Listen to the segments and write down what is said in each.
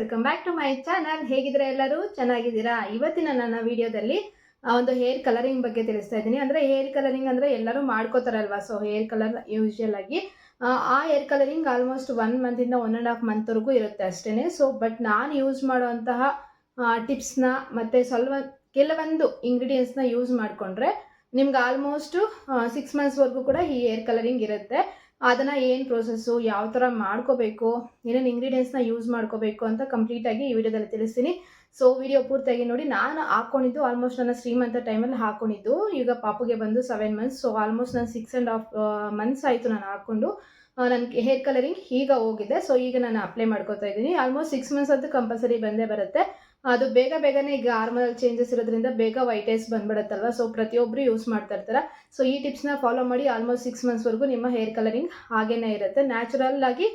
Welcome back to my channel ಹೇಗಿದ್ರೆ ಎಲ್ಲರೂ? ಚೆನ್ನಾಗಿದ್ದೀರಾ? ಇವತ್ತಿನ ನನ್ನ ವಿಡಿಯೋದಲ್ಲಿ ಒಂದು ಹೇರ್ ಕಲರಿಂಗ್ ಬಗ್ಗೆ ತಿಳಿಸ್ತಾ ಇದ್ದೀನಿ. ಅಂದರೆ ಹೇರ್ ಕಲರಿಂಗ್ ಅಂದರೆ ಎಲ್ಲರೂ ಮಾಡ್ಕೋತಾರಲ್ವಾ? ಸೊ ಹೇರ್ ಕಲರ್ ಯೂಶುವಲ್ ಆಗಿ ಆ, ಆ ಹೇರ್ ಕಲರಿಂಗ್ ಆಲ್ಮೋಸ್ಟ್ ಒನ್ ಮಂತಿಂದ ಒನ್ ಆ್ಯಂಡ್ ಹಾಫ್ ಮಂತ್ವರೆಗೂ ಇರುತ್ತೆ ಅಷ್ಟೇ ಸೊ ಬಟ್ ನಾನು ಯೂಸ್ ಮಾಡುವಂತಹ ಟಿಪ್ಸ್ನ ಮತ್ತು ಸ್ವಲ್ಪ ಕೆಲವೊಂದು ಇಂಗ್ರೀಡಿಯೆಂಟ್ಸ್ನ ಯೂಸ್ ಮಾಡಿಕೊಂಡ್ರೆ ನಿಮ್ಗೆ ಆಲ್ಮೋಸ್ಟು ಸಿಕ್ಸ್ ಮಂತ್ಸ್ವರೆಗೂ ಕೂಡ ಈ ಹೇರ್ ಕಲರಿಂಗ್ ಇರುತ್ತೆ. ಅದನ್ನು ಏನು ಪ್ರೋಸೆಸ್ಸು ಯಾವ ಥರ ಮಾಡ್ಕೋಬೇಕು, ಏನೇನು ಇಂಗ್ರೀಡಿಯೆಂಟ್ಸ್ನ ಯೂಸ್ ಮಾಡ್ಕೋಬೇಕು ಅಂತ ಕಂಪ್ಲೀಟಾಗಿ ಈ ವಿಡಿಯೋದಲ್ಲಿ ತಿಳಿಸ್ತೀನಿ. ಸೊ ವಿಡಿಯೋ ಪೂರ್ತಿಯಾಗಿ ನೋಡಿ, ನಾನು ಹಾಕ್ಕೊಂಡಿದ್ದು ಆಲ್ಮೋಸ್ಟ್ ನನ್ನ ಶ್ರೀಮಂತ ಟೈಮಲ್ಲಿ ಹಾಕ್ಕೊಂಡಿದ್ದು ಈಗ ಪಾಪುಗೆ ಬಂದು ಸೆವೆನ್ ಮಂತ್ಸ್ ಸೊ ಆಲ್ಮೋಸ್ಟ್ ನಾನು ಸಿಕ್ಸ್ ಆ್ಯಂಡ್ ಹಾಫ್ ಮಂತ್ಸ್ ಆಯಿತು ನಾನು ಹಾಕ್ಕೊಂಡು. ನನ್ನ ಹೇರ್ ಕಲರಿಂಗ್ ಈಗ ಹೋಗಿದೆ. ಸೊ ಈಗ ನಾನು ಅಪ್ಲೈ ಮಾಡ್ಕೋತಾ ಇದ್ದೀನಿ. ಆಲ್ಮೋಸ್ಟ್ ಸಿಕ್ಸ್ ಮಂತ್ಸ್ ಅಂತೂ ಕಂಪಲ್ಸರಿ ಬಂದೇ ಬರುತ್ತೆ. ಅದು ಬೇಗ ಬೇಗನೆ ಈಗ ಹಾರ್ಮೋನಲ್ ಚೇಂಜಸ್ ಇರೋದ್ರಿಂದ ಬೇಗ ವೈಟ್ ಐಸ್ ಬಂದ್ಬಿಡುತ್ತಲ್ವ? ಸೊ ಪ್ರತಿಯೊಬ್ಬರು ಯೂಸ್ ಮಾಡ್ತಾ ಇರ್ತಾರ. ಸೊ ಈ ಟಿಪ್ಸ್ನ ಫಾಲೋ ಮಾಡಿ ಆಲ್ಮೋಸ್ಟ್ ಸಿಕ್ಸ್ ಮಂತ್ಸ್ವರೆಗೂ ನಿಮ್ಮ ಹೇರ್ ಕಲರಿಂಗ್ ಹಾಗೇನೇ ಇರುತ್ತೆ. ನ್ಯಾಚುರಲ್ ಆಗಿ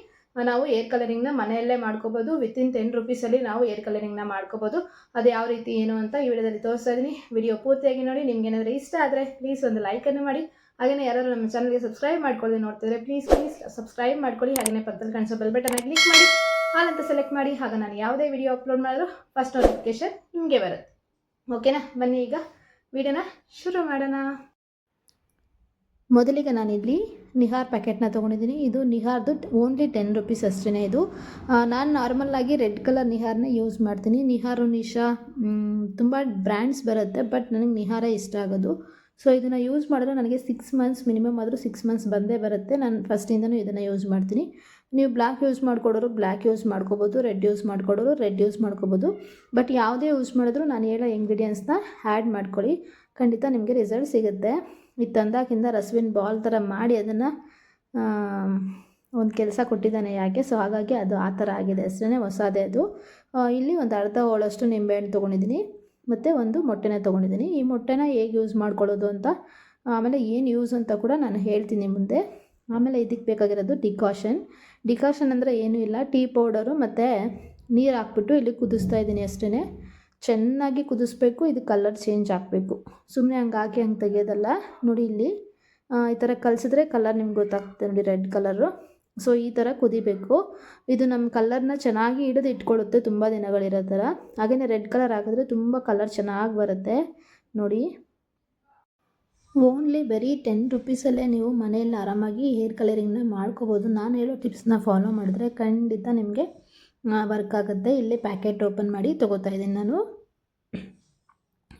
ನಾವು ಏರ್ ಕಲರಿಂಗ್ನ ಮನೆಯಲ್ಲೇ ಮಾಡ್ಕೋಬೋದು. ವಿತಿನ್ ಟೆನ್ ರುಪೀಸಲ್ಲಿ ನಾವು ಏರ್ ಕಲರಿಂಗ್ನ ಮಾಡ್ಕೋಬೋದು. ಅದು ಯಾವ ರೀತಿ, ಏನು ಅಂತ ಈ ವಿಡಿಯೋದಲ್ಲಿ ತೋರಿಸ್ತಾ ಇದ್ದೀನಿ. ವಿಡಿಯೋ ಪೂರ್ತಿಯಾಗಿ ನೋಡಿ. ನಿಮ್ಗೆ ಏನಾದರೂ ಇಷ್ಟ ಆದರೆ ಪ್ಲೀಸ್ ಒಂದು ಲೈಕನ್ನು ಮಾಡಿ. ಹಾಗೆಯೇ ಯಾರು ನಮ್ಮ ಚಾನಲ್ಗೆ ಸಬ್ಸ್ಕ್ರೈಬ್ ಮಾಡ್ಕೊಳ್ಳಿ ನೋಡ್ತಿದ್ರೆ ಪ್ಲೀಸ್ ಪ್ಲೀಸ್ ಸಬ್ಸ್ಕ್ರೈಬ್ ಮಾಡ್ಕೊಳ್ಳಿ. ಹಾಗೆಯೇ ಪಕ್ಕದಲ್ಲಿ ಕಾಣಿಸೋ ಬೆಲ್ ಬಟನ್ನ ಕ್ಲಿಕ್ ಮಾಡಿ. ಹಾಲ್ ಅಂತ ಸೆಲೆಕ್ಟ್ ಮಾಡಿ ಆಗ ನಾನು ಯಾವುದೇ ವಿಡಿಯೋ ಅಪ್ಲೋಡ್ ಮಾಡಿದ್ರು ಫಸ್ಟ್ ನೋಟಿಫಿಕೇಶನ್ ನಿಮಗೆ ಬರುತ್ತೆ. ಓಕೆನಾ ಬನ್ನಿ ಈಗ ವಿಡಿಯೋನ ಶುರು ಮಾಡೋಣ. ಮೊದಲಿಗೆ ನಾನಿಲ್ಲಿ ನಿಹಾರ್ ಪ್ಯಾಕೆಟ್ನ ತೊಗೊಂಡಿದ್ದೀನಿ. ಇದು ನಿಹಾರ್ದು ಓನ್ಲಿ ಟೆನ್ ರುಪೀಸ್ ಅಷ್ಟೇ ಇದು. ನಾನು ನಾರ್ಮಲ್ಲಾಗಿ ರೆಡ್ ಕಲರ್ ನಿಹಾರನ್ನ ಯೂಸ್ ಮಾಡ್ತೀನಿ. ನಿಹಾರು, ನಿಶಾ ತುಂಬ ಬ್ರ್ಯಾಂಡ್ಸ್ ಬರುತ್ತೆ ಬಟ್ ನನಗೆ ನಿಹಾರೇ ಇಷ್ಟ ಆಗೋದು. ಸೊ ಇದನ್ನು ಯೂಸ್ ಮಾಡಿದ್ರೆ ನನಗೆ ಸಿಕ್ಸ್ ಮಂತ್ಸ್ ಮಿನಿಮಮ್ ಆದರೂ ಸಿಕ್ಸ್ ಮಂತ್ಸ್ ಬಂದೇ ಬರುತ್ತೆ. ನಾನು ಫಸ್ಟಿಂದನೂ ಇದನ್ನು ಯೂಸ್ ಮಾಡ್ತೀನಿ. ನೀವು ಬ್ಲ್ಯಾಕ್ ಯೂಸ್ ಮಾಡ್ಕೊಡೋರು ಬ್ಲ್ಯಾಕ್ ಯೂಸ್ ಮಾಡ್ಕೋಬೋದು, ರೆಡ್ ಯೂಸ್ ಮಾಡ್ಕೊಡೋರು ರೆಡ್ ಯೂಸ್ ಮಾಡ್ಕೋಬೋದು. ಬಟ್ ಯಾವುದೇ ಯೂಸ್ ಮಾಡಿದ್ರು ನಾನು ಹೇಳೋ ಇಂಗ್ರೀಡಿಯೆಂಟ್ಸ್ನ ಆ್ಯಡ್ ಮಾಡ್ಕೊಳ್ಳಿ. ಖಂಡಿತ ನಿಮಗೆ ರಿಸಲ್ಟ್ ಸಿಗುತ್ತೆ. ಇದು ತಂದಾಕಿಂದ ರಸ್ವಿನ್ ಬಾಲ್ ಥರ ಮಾಡಿ ಅದನ್ನು ಒಂದು ಕೆಲಸ ಕೊಟ್ಟಿದ್ದಾನೆ ಯಾಕೆ? ಸೊ ಹಾಗಾಗಿ ಅದು ಆ ಥರ ಆಗಿದೆ. ಅಷ್ಟೇ ಹೊಸದೇ ಅದು. ಇಲ್ಲಿ ಒಂದು ಅರ್ಧ ಹೋಳಷ್ಟು ನಿಂಬೆಹಣ್ಣು ತೊಗೊಂಡಿದ್ದೀನಿ. ಮತ್ತು ಒಂದು ಮೊಟ್ಟೆನ ತೊಗೊಂಡಿದ್ದೀನಿ. ಈ ಮೊಟ್ಟೆನ ಹೇಗೆ ಯೂಸ್ ಮಾಡ್ಕೊಳ್ಳೋದು ಅಂತ, ಆಮೇಲೆ ಏನು ಯೂಸ್ ಅಂತ ಕೂಡ ನಾನು ಹೇಳ್ತೀನಿ ಮುಂದೆ. ಆಮೇಲೆ ಇದಕ್ಕೆ ಬೇಕಾಗಿರೋದು ಡಿಕಾಷನ್ ಡಿಕಾಷನ್ ಅಂದರೆ ಏನೂ ಇಲ್ಲ. ಟೀ ಪೌಡರು ಮತ್ತು ನೀರು ಹಾಕ್ಬಿಟ್ಟು ಇಲ್ಲಿ ಕುದಿಸ್ತಾ ಇದ್ದೀನಿ ಅಷ್ಟೇ ಚೆನ್ನಾಗಿ ಕುದಿಸ್ಬೇಕು, ಇದು ಕಲರ್ ಚೇಂಜ್ ಆಗಬೇಕು. ಸುಮ್ಮನೆ ಹಂಗೆ ಹಾಕಿ ಹಂಗೆ ತೆಗೆಯೋದಲ್ಲ. ನೋಡಿ ಇಲ್ಲಿ ಈ ಥರ ಕಲಿಸಿದ್ರೆ ಕಲರ್ ನಿಮ್ಗೆ ಗೊತ್ತಾಗ್ತದೆ ನೋಡಿ ರೆಡ್ ಕಲರು ಸೊ ಈ ಥರ ಕುದಿಬೇಕು. ಇದು ನಮ್ಮ ಕಲರ್ನ ಚೆನ್ನಾಗಿ ಹಿಡಿದು ಇಟ್ಕೊಳ್ಳುತ್ತೆ ತುಂಬ ದಿನಗಳಿರೋ ಥರ ಹಾಗೆಯೇ ರೆಡ್ ಕಲರ್ ಹಾಕಿದ್ರೆ ತುಂಬ ಕಲರ್ ಚೆನ್ನಾಗಿ ಬರುತ್ತೆ. ನೋಡಿ. ಓನ್ಲಿ ಬರೀ ಟೆನ್ ರುಪೀಸಲ್ಲೇ ನೀವು ಮನೆಯಲ್ಲಿ ಆರಾಮಾಗಿ ಹೇರ್ ಕಲರಿಂಗ್ನ ಮಾಡ್ಕೋಬೋದು. ನಾನು ಹೇಳೋ ಟಿಪ್ಸ್ನ ಫಾಲೋ ಮಾಡಿದ್ರೆ ಖಂಡಿತ ನಿಮಗೆ ವರ್ಕ್ ಆಗುತ್ತೆ. ಇಲ್ಲಿ ಪ್ಯಾಕೆಟ್ ಓಪನ್ ಮಾಡಿ ತೊಗೋತಾ ಇದ್ದೀನಿ ನಾನು.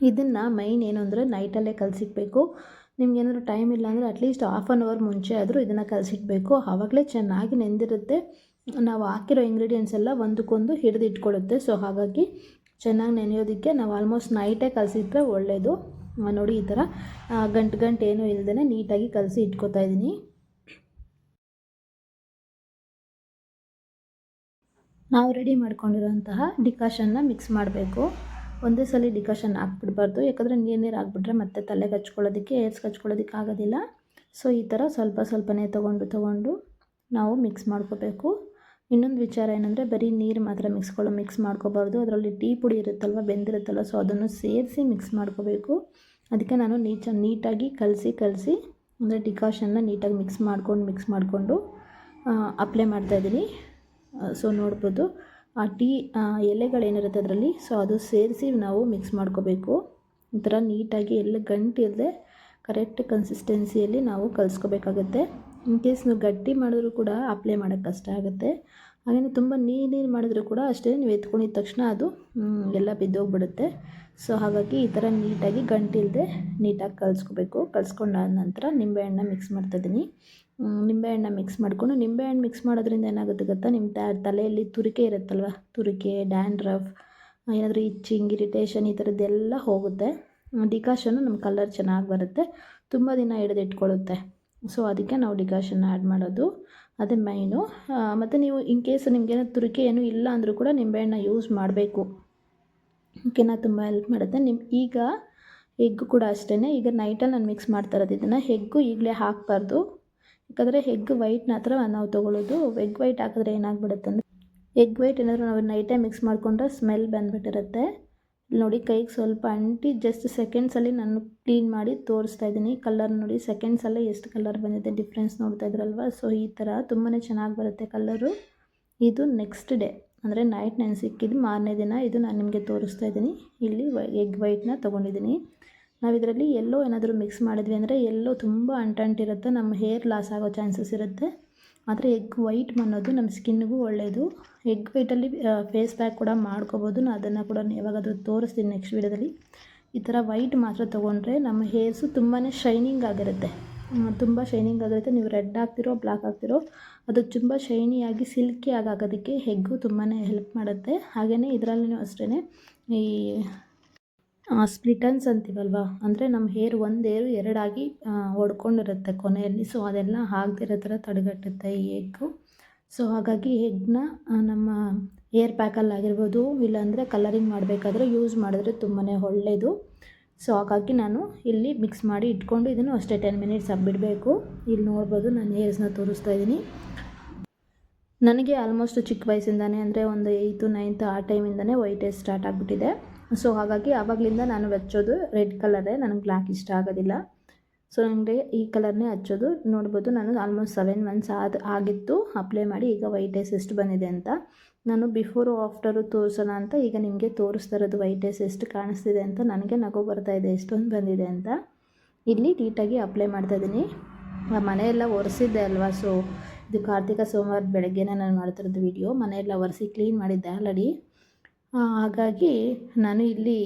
ಇದನ್ನು ಮೈನ್ ಏನು ಅಂದರೆ ನೈಟಲ್ಲೇ ಕಲಸಿಕ್ಬೇಕು. ನಿಮ್ಗೆ ಏನಾದರೂ ಟೈಮ್ ಇಲ್ಲ ಅಂದರೆ ಅಟ್ಲೀಸ್ಟ್ ಹಾಫ್ ಆನ್ ಅವರ್ ಮುಂಚೆ ಆದರೂ ಇದನ್ನು ಕಲಸಿಡ್ಬೇಕು ಆವಾಗಲೇ ಚೆನ್ನಾಗಿ ನೆಂದಿರುತ್ತೆ. ನಾವು ಹಾಕಿರೋ ಇಂಗ್ರೀಡಿಯೆಂಟ್ಸ್ ಎಲ್ಲ ಒಂದಕ್ಕೊಂದು ಹಿಡಿದು ಇಟ್ಕೊಳ್ಳುತ್ತೆ ಸೊ ಹಾಗಾಗಿ ಚೆನ್ನಾಗಿ ನೆನೆಯೋದಕ್ಕೆ ನಾವು ಆಲ್ಮೋಸ್ಟ್ ನೈಟೇ ಕಲಸಿಟ್ರೆ ಒಳ್ಳೆಯದು ನೋಡಿ ಈ ಥರ ಗಂಟು ಗಂಟು ಏನೂ ಇಲ್ಲದೇ ನೀಟಾಗಿ ಕಲಸಿ ಇಟ್ಕೋತಾ ಇದ್ದೀನಿ ನಾವು ರೆಡಿ ಮಾಡ್ಕೊಂಡಿರೋಂತಹ ಡಿಕಾಷನ್ನ ಮಿಕ್ಸ್ ಮಾಡಬೇಕು. ಒಂದೇ ಸಲ ಡಿಕಾಷನ್ ಹಾಕ್ಬಿಡ್ಬಾರ್ದು, ಯಾಕಂದರೆ ನೀರು ನೀರು ಹಾಕ್ಬಿಟ್ರೆ ಮತ್ತೆ ತಲೆಗೆ ಹಚ್ಕೊಳ್ಳೋದಕ್ಕೆ ಏರ್ಸ್ ಹಚ್ಕೊಳ್ಳೋದಕ್ಕೆ ಆಗೋದಿಲ್ಲ. ಸೊ ಈ ಥರ ಸ್ವಲ್ಪ ಸ್ವಲ್ಪನೇ ತೊಗೊಂಡು ತೊಗೊಂಡು ನಾವು ಮಿಕ್ಸ್ ಮಾಡ್ಕೋಬೇಕು. ಇನ್ನೊಂದು ವಿಚಾರ ಏನಂದರೆ, ಬರೀ ನೀರು ಮಾತ್ರ ಮಿಕ್ಸ್ಕೊಳ್ಳೋ ಮಿಕ್ಸ್ ಮಾಡ್ಕೋಬಾರ್ದು. ಅದರಲ್ಲಿ ಟೀ ಪುಡಿ ಇರುತ್ತಲ್ವ, ಬೆಂದಿರುತ್ತಲ್ವ ಸೊ ಅದನ್ನು ಸೇರಿಸಿ ಮಿಕ್ಸ್ ಮಾಡ್ಕೋಬೇಕು. ಅದಕ್ಕೆ ನಾನು ನೀಚ, ನೀಟಾಗಿ ಕಲಸಿ ಕಲಸಿ, ಅಂದರೆ ಡಿಕಾಷನ್ನ ನೀಟಾಗಿ ಮಿಕ್ಸ್ ಮಾಡ್ಕೊಂಡು ಮಿಕ್ಸ್ ಮಾಡಿಕೊಂಡು ಅಪ್ಲೈ ಮಾಡ್ತಾಯಿದ್ದೀನಿ ಸೊ ನೋಡ್ಬೋದು. ಆ ಟೀ ಎಲೆಗಳೇನಿರುತ್ತೆ ಅದರಲ್ಲಿ ಸೊ ಅದು ಸೇರಿಸಿ ನಾವು ಮಿಕ್ಸ್ ಮಾಡ್ಕೋಬೇಕು. ಒಂಥರ ಥರ ನೀಟಾಗಿ ಎಲ್ಲ ಗಂಟು ಇಲ್ಲದೆ ಕರೆಕ್ಟ್ ಕನ್ಸಿಸ್ಟೆನ್ಸಿಯಲ್ಲಿ ನಾವು ಕಲಿಸ್ಕೋಬೇಕಾಗತ್ತೆ. ಇನ್ ಕೇಸ್ ನೀವು ಗಟ್ಟಿ ಮಾಡಿದ್ರು ಕೂಡ ಅಪ್ಲೈ ಮಾಡೋಕ್ಕೆ ಕಷ್ಟ ಆಗುತ್ತೆ. ಹಾಗೆಯೇ ತುಂಬ ನೀರು ನೀರು ಮಾಡಿದ್ರು ಕೂಡ ಅಷ್ಟೇ ನೀವು ಎತ್ಕೊಂಡಿದ್ದ ತಕ್ಷಣ ಅದು ಎಲ್ಲ ಬಿದ್ದೋಗ್ಬಿಡುತ್ತೆ. ಸೊ ಹಾಗಾಗಿ ಈ ಥರ ನೀಟಾಗಿ ಗಂಟಿಲ್ಲದೆ ನೀಟಾಗಿ ಕಲಿಸ್ಕೋಬೇಕು. ಕಲಿಸ್ಕೊಂಡಾದ ನಂತರ ನಿಂಬೆಹಣ್ಣ ಮಿಕ್ಸ್ ಮಾಡ್ತಾಯಿದ್ದೀನಿ ನಿಂಬೆಹಣ್ಣ ಮಿಕ್ಸ್ ಮಾಡಿಕೊಂಡು ನಿಂಬೆಹಣ್ಣು ಮಿಕ್ಸ್ ಮಾಡೋದ್ರಿಂದ ಏನಾಗುತ್ತೆ ಗೊತ್ತಾ? ನಿಮ್ಮ ತ, ತಲೆಯಲ್ಲಿ ತುರಿಕೆ ಇರುತ್ತಲ್ವ? ತುರಿಕೆ ಡ್ಯಾಂಡ್ರಫ್ ಏನಾದರೂ ಇಚ್ಚಿಂಗ್ ಇರಿಟೇಷನ್ ಈ ಥರದ್ದೆಲ್ಲ ಹೋಗುತ್ತೆ. ಡಿಕಾಷನ್ನು ನಮ್ಮ ಕಲರ್ ಚೆನ್ನಾಗಿ ಬರುತ್ತೆ. ತುಂಬ ದಿನ ಹಿಡಿದು ಇಟ್ಕೊಳ್ಳುತ್ತೆ ಸೊ ಅದಕ್ಕೆ ನಾವು ಡಿಕಾಷನ್ ಆ್ಯಡ್ ಮಾಡೋದು. ಅದೇ ಮೈನು ಮತ್ತು ನೀವು ಇನ್ ಕೇಸ್ ನಿಮಗೇನೋ ತುರಿಕೆ ಏನೂ ಇಲ್ಲ ಅಂದರೂ ಕೂಡ ನಿಂಬೆಹಣ್ಣ ಯೂಸ್ ಮಾಡಬೇಕು. ಓಕೆನಾ ತುಂಬ ಹೆಲ್ಪ್ ಮಾಡುತ್ತೆ. ನಿಮ್ಮ ಈಗ ಎಗ್ಗು ಕೂಡ ಅಷ್ಟೇ ಈಗ ನೈಟಲ್ಲಿ ನಾನು ಮಿಕ್ಸ್ ಮಾಡ್ತಾ ಇರೋದು ಇದನ್ನು. ಹೆಗ್ಗು ಈಗಲೇ ಹಾಕಬಾರ್ದು. ಯಾಕಂದರೆ ಹೆಗ್ಗು ವೈಟ್ನ ಹತ್ರ ನಾವು ತೊಗೊಳ್ಳೋದು ಎಗ್ ವೈಟ್ ಹಾಕಿದ್ರೆ ಏನಾಗ್ಬಿಡುತ್ತೆ ಅಂದರೆ ಎಗ್ ವೈಟ್ ಏನಾದರೂ ನಾವು ನೈಟೇ ಮಿಕ್ಸ್ ಮಾಡಿಕೊಂಡ್ರೆ ಸ್ಮೆಲ್ ಬಂದುಬಿಟ್ಟಿರುತ್ತೆ. ನೋಡಿ ಕೈಗೆ ಸ್ವಲ್ಪ ಅಂಟಿ ಜಸ್ಟ್ ಸೆಕೆಂಡ್ಸಲ್ಲಿ ನಾನು ಕ್ಲೀನ್ ಮಾಡಿ ತೋರಿಸ್ತಾ ಇದ್ದೀನಿ. ಕಲರ್ ನೋಡಿ ಸೆಕೆಂಡ್ಸಲ್ಲೇ ಎಷ್ಟು ಕಲರ್ ಬಂದಿದೆ ಡಿಫ್ರೆನ್ಸ್ ನೋಡ್ತಾ ಇದ್ರಲ್ವ? ಸೊ ಈ ಥರ ತುಂಬಾ ಚೆನ್ನಾಗಿ ಬರುತ್ತೆ ಕಲರು ಇದು ನೆಕ್ಸ್ಟ್ ಡೇ ಅಂದರೆ ನೈಟ್ ನಾನು ಸಿಕ್ಕಿದ್ದು ಮಾರನೇ ದಿನ ಇದು ನಾನು ನಿಮಗೆ ತೋರಿಸ್ತಾ ಇದ್ದೀನಿ. ಇಲ್ಲಿ ಎಗ್ ವೈಟ್ನ ತೊಗೊಂಡಿದ್ದೀನಿ. ನಾವು ಇದರಲ್ಲಿ ಎಲ್ಲೋ ಏನಾದರೂ ಮಿಕ್ಸ್ ಮಾಡಿದ್ವಿ ಅಂದರೆ ಎಲ್ಲೋ ತುಂಬ ಅಂಟಂಟಿರುತ್ತೆ ನಮ್ಮ ಹೇರ್ ಲಾಸ್ ಆಗೋ ಚಾನ್ಸಸ್ ಇರುತ್ತೆ. ಆದರೆ ಎಗ್ ವೈಟ್ ಅನ್ನೋದು ನಮ್ಮ ಸ್ಕಿನ್ನಿಗೂ ಒಳ್ಳೆಯದು ಎಗ್ ವೈಟಲ್ಲಿ ಫೇಸ್ ಪ್ಯಾಕ್ ಕೂಡ ಮಾಡ್ಕೋಬೋದು. ನಾನು ಅದನ್ನು ಕೂಡ ಯಾವಾಗಾದರೂ ತೋರಿಸ್ತೀನಿ ನೆಕ್ಸ್ಟ್ ವೀಡಿಯೋದಲ್ಲಿ. ಈ ಥರ ವೈಟ್ ಮಾತ್ರ ತೊಗೊಂಡ್ರೆ ನಮ್ಮ ಹೇರ್ಸು ತುಂಬಾ ಶೈನಿಂಗ್ ಆಗಿರುತ್ತೆ. ತುಂಬ ಶೈನಿಂಗ್ ಆಗಿರುತ್ತೆ. ನೀವು ರೆಡ್ ಆಗ್ತಿರೋ ಬ್ಲ್ಯಾಕ್ ಆಗ್ತಿರೋ ಅದು ತುಂಬ ಶೈನಿಯಾಗಿ ಸಿಲ್ಕಿ ಆಗೋದಕ್ಕೆ ಹೆಗ್ಗು ತುಂಬಾ ಹೆಲ್ಪ್ ಮಾಡುತ್ತೆ. ಹಾಗೆಯೇ ಇದರಲ್ಲೂ ಅಷ್ಟೇ ಈ ಸ್ಪ್ಲಿಟನ್ಸ್ ಅಂತೀವಲ್ವ? ಅಂದರೆ ನಮ್ಮ ಹೇರ್ ಒಂದು ಏರು ಎರಡಾಗಿ ಒಡ್ಕೊಂಡಿರುತ್ತೆ ಕೊನೆಯಲ್ಲಿ. ಸೊ ಅದೆಲ್ಲ ಆಗದಿರೋ ಥರ ತಡೆಗಟ್ಟುತ್ತೆ ಈ ಎಗ್ಗು ಸೊ ಹಾಗಾಗಿ ಎಗ್ನ ನಮ್ಮ ಹೇರ್ ಪ್ಯಾಕಲ್ಲಾಗಿರ್ಬೋದು ಇಲ್ಲಾಂದರೆ ಕಲರಿಂಗ್ ಮಾಡಬೇಕಾದ್ರೆ ಯೂಸ್ ಮಾಡಿದ್ರೆ ತುಂಬಾ ಒಳ್ಳೆಯದು ಸೊ ಹಾಗಾಗಿ ನಾನು ಇಲ್ಲಿ ಮಿಕ್ಸ್ ಮಾಡಿ ಇಟ್ಕೊಂಡು ಇದನ್ನು ಅಷ್ಟೇ ಟೆನ್ ಮಿನಿಟ್ಸ್ ಬಿಡಬೇಕು ಇಲ್ಲಿ ನೋಡ್ಬೋದು ನಾನು ಹೇರ್ಸ್ನ ತೋರಿಸ್ತಾ ಇದ್ದೀನಿ. ನನಗೆ ಆಲ್ಮೋಸ್ಟ್ ಚಿಕ್ಕ ವಯಸ್ಸಿಂದನೇ ಅಂದರೆ ಒಂದು ಏಯ್ತು ನೈನ್ತ್ ಆ ಟೈಮಿಂದನೇ ವೈಟ್ ಹೇರ್ ಸ್ಟಾರ್ಟ್ ಆಗಿಬಿಟ್ಟಿದೆ. ಸೊ ಹಾಗಾಗಿ ಆವಾಗಲಿಂದ ನಾನು ಹಚ್ಚೋದು ರೆಡ್ ಕಲರೇ ನನಗೆ ಬ್ಲ್ಯಾಕ್ ಇಷ್ಟ ಆಗೋದಿಲ್ಲ. ಸೊ ನನಗೆ ಈ ಕಲರ್ನೇ ಹಚ್ಚೋದು. ನೋಡ್ಬೋದು ನಾನು ಆಲ್ಮೋಸ್ಟ್ ಸೆವೆನ್ ಮಂತ್ಸ್ ಆದ, ಆಗಿತ್ತು. ಅಪ್ಲೈ ಮಾಡಿ ಈಗ ವೈಟ್ ಹೇರ್ಸ್ ಎಷ್ಟು ಬಂದಿದೆ ಅಂತ. ನಾನು ಬಿಫೋರು ಆಫ್ಟರು ತೋರಿಸೋಣ ಅಂತ ಈಗ ನಿಮಗೆ ತೋರಿಸ್ತಾ ಇರೋದು ವೈಟ್ ಹೈಸ್ ಎಷ್ಟು ಕಾಣಿಸ್ತಿದೆ ಅಂತ. ನನಗೆ ನಗು ಇದೆ, ಎಷ್ಟೊಂದು ಬಂದಿದೆ ಅಂತ. ಇಲ್ಲಿ ನೀಟಾಗಿ ಅಪ್ಲೈ ಮಾಡ್ತಾ ಮಾಡ್ತಾಯಿದ್ದೀನಿ ಮನೆಯೆಲ್ಲ ಒರೆಸಿದ್ದೆ ಅಲ್ವಾ? ಸೊ ಇದು ಕಾರ್ತಿಕ ಸೋಮವಾರ ಬೆಳಗ್ಗೆನೇ ನಾನು ಮಾಡ್ತಿರೋದು ವಿಡಿಯೋ ಮನೆಯೆಲ್ಲ ಒರೆಸಿ ಕ್ಲೀನ್ ಮಾಡಿದ್ದೆ ಆಲ್ರೆಡಿ ಹಾಗಾಗಿ ನಾನು ಇಲ್ಲಿ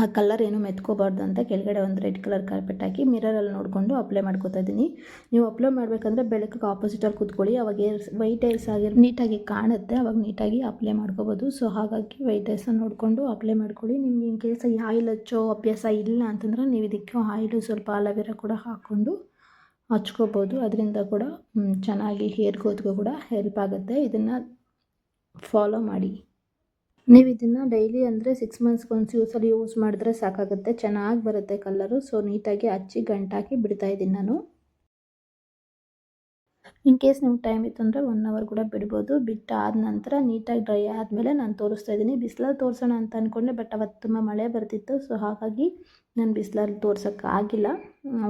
ಆ ಕಲರ್ ಏನು ಮೆತ್ಕೋಬಾರ್ದು ಅಂತ ಕೆಳಗಡೆ ಒಂದು ರೆಡ್ ಕಲರ್ ಕಾರ್ಪೆಟ್ ಹಾಕಿ ಮಿರರಲ್ಲಿ ನೋಡಿಕೊಂಡು ಅಪ್ಲೈ ಮಾಡ್ಕೋತಾ ಇದ್ದೀನಿ. ನೀವು ಅಪ್ಲೈ ಮಾಡಬೇಕಂದ್ರೆ ಬೆಳಕಿಗೆ ಆಪೋಸಿಟಲ್ಲಿ ಕೂತ್ಕೊಳ್ಳಿ. ಅವಾಗ ಏರ್ಸ್ ವೈಟ್ ಏರ್ಸ್ ಆಗಿರ್ ನೀಟಾಗಿ ಕಾಣುತ್ತೆ, ಅವಾಗ ನೀಟಾಗಿ ಅಪ್ಲೈ ಮಾಡ್ಕೋಬೋದು. ಸೊ ಹಾಗಾಗಿ ವೈಟ್ ಏರ್ಸನ್ನು ನೋಡಿಕೊಂಡು ಅಪ್ಲೈ ಮಾಡ್ಕೊಳ್ಳಿ. ನಿಮ್ಗೆ ಇನ್ ಕೇಸ್ ಆಯಿಲ್ ಹಚ್ಚೋ ಅಭ್ಯಾಸ ಇಲ್ಲ ಅಂತಂದ್ರೆ ನೀವು ಇದಕ್ಕೆ ಆಯಿಲು ಸ್ವಲ್ಪ ಅಲೋವೆರಾ ಕೂಡ ಹಾಕ್ಕೊಂಡು ಹಚ್ಕೋಬೋದು. ಅದರಿಂದ ಕೂಡ ಚೆನ್ನಾಗಿ ಹೇರ್ ಗ್ರೋತ್ಗೂ ಕೂಡ ಹೆಲ್ಪ್ ಆಗುತ್ತೆ. ಇದನ್ನು ಫಾಲೋ ಮಾಡಿ. ನೀವು ಇದನ್ನು ಡೈಲಿ ಅಂದರೆ ಸಿಕ್ಸ್ ಮಂತ್ಸ್ಗೆ ಒಂದು ಯೂಸಲ್ಲಿ ಯೂಸ್ ಮಾಡಿದ್ರೆ ಸಾಕಾಗುತ್ತೆ. ಚೆನ್ನಾಗಿ ಬರುತ್ತೆ ಕಲ್ಲರು ಸೊ ನೀಟಾಗಿ ಹಚ್ಚಿ ಗಂಟಾಕಿ ಬಿಡ್ತಾಯಿದ್ದೀನಿ ನಾನು. ಇನ್ ಕೇಸ್ ನಿಮ್ಗೆ ಟೈಮ್ ಇತ್ತು ಅಂದರೆ ಒನ್ ಅವರ್ ಕೂಡ ಬಿಡ್ಬೋದು. ಬಿಟ್ಟು ಆದ ನಂತರ ನೀಟಾಗಿ ಡ್ರೈ ಆದಮೇಲೆ ನಾನು ತೋರಿಸ್ತಾ ಇದ್ದೀನಿ. ಬಿಸಿಲಲ್ಲಿ ತೋರಿಸೋಣ ಅಂತ ಅಂದ್ಕೊಂಡೆ ಬಟ್ ಅವತ್ತು ತುಂಬ ಮಳೆ ಬರ್ತಿತ್ತು ಸೊ ಹಾಗಾಗಿ ನಾನು ಬಿಸಿಲಲ್ಲಿ ತೋರ್ಸೋಕ್ಕೆ ಆಗಿಲ್ಲ.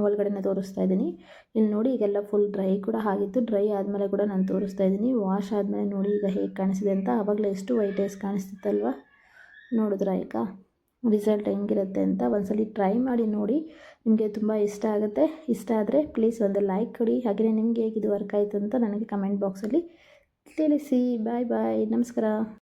ಒಳಗಡೆನೇ ತೋರಿಸ್ತಾ ಇದ್ದೀನಿ. ಇಲ್ಲಿ ನೋಡಿ, ಈಗೆಲ್ಲ ಫುಲ್ ಡ್ರೈ ಕೂಡ ಆಗಿತ್ತು. ಡ್ರೈ ಆದಮೇಲೆ ಕೂಡ ನಾನು ತೋರಿಸ್ತಾ ಇದ್ದೀನಿ. ವಾಶ್ ಆದಮೇಲೆ ನೋಡಿ, ಈಗ ಹೇಗೆ ಕಾಣಿಸಿದೆ ಅಂತ. ಆವಾಗಲೇ ಎಷ್ಟು ವೈಟ್ ಕಾಣಿಸ್ತಿತ್ತಲ್ವ? ನೋಡಿದ್ರಾ ಈಗ? ರಿಸಲ್ಟ್ ಹೆಂಗಿರುತ್ತೆ ಅಂತ ಒಂದ್ಸಲಿ ಟ್ರೈ ಮಾಡಿ ನೋಡಿ. ನಿಮಗೆ ತುಂಬ ಇಷ್ಟ ಆಗುತ್ತೆ. ಇಷ್ಟ ಆದರೆ ಪ್ಲೀಸ್ ಒಂದು ಲೈಕ್ ಕೊಡಿ. ಹಾಗೆಯೇ ನಿಮಗೆ ಹೇಗಿದು ವರ್ಕ್ ಆಯಿತು ಅಂತ ನನಗೆ ಕಮೆಂಟ್ ಬಾಕ್ಸಲ್ಲಿ ತಿಳಿಸಿ. ಬಾಯ್ ಬಾಯ್ ನಮಸ್ಕಾರ.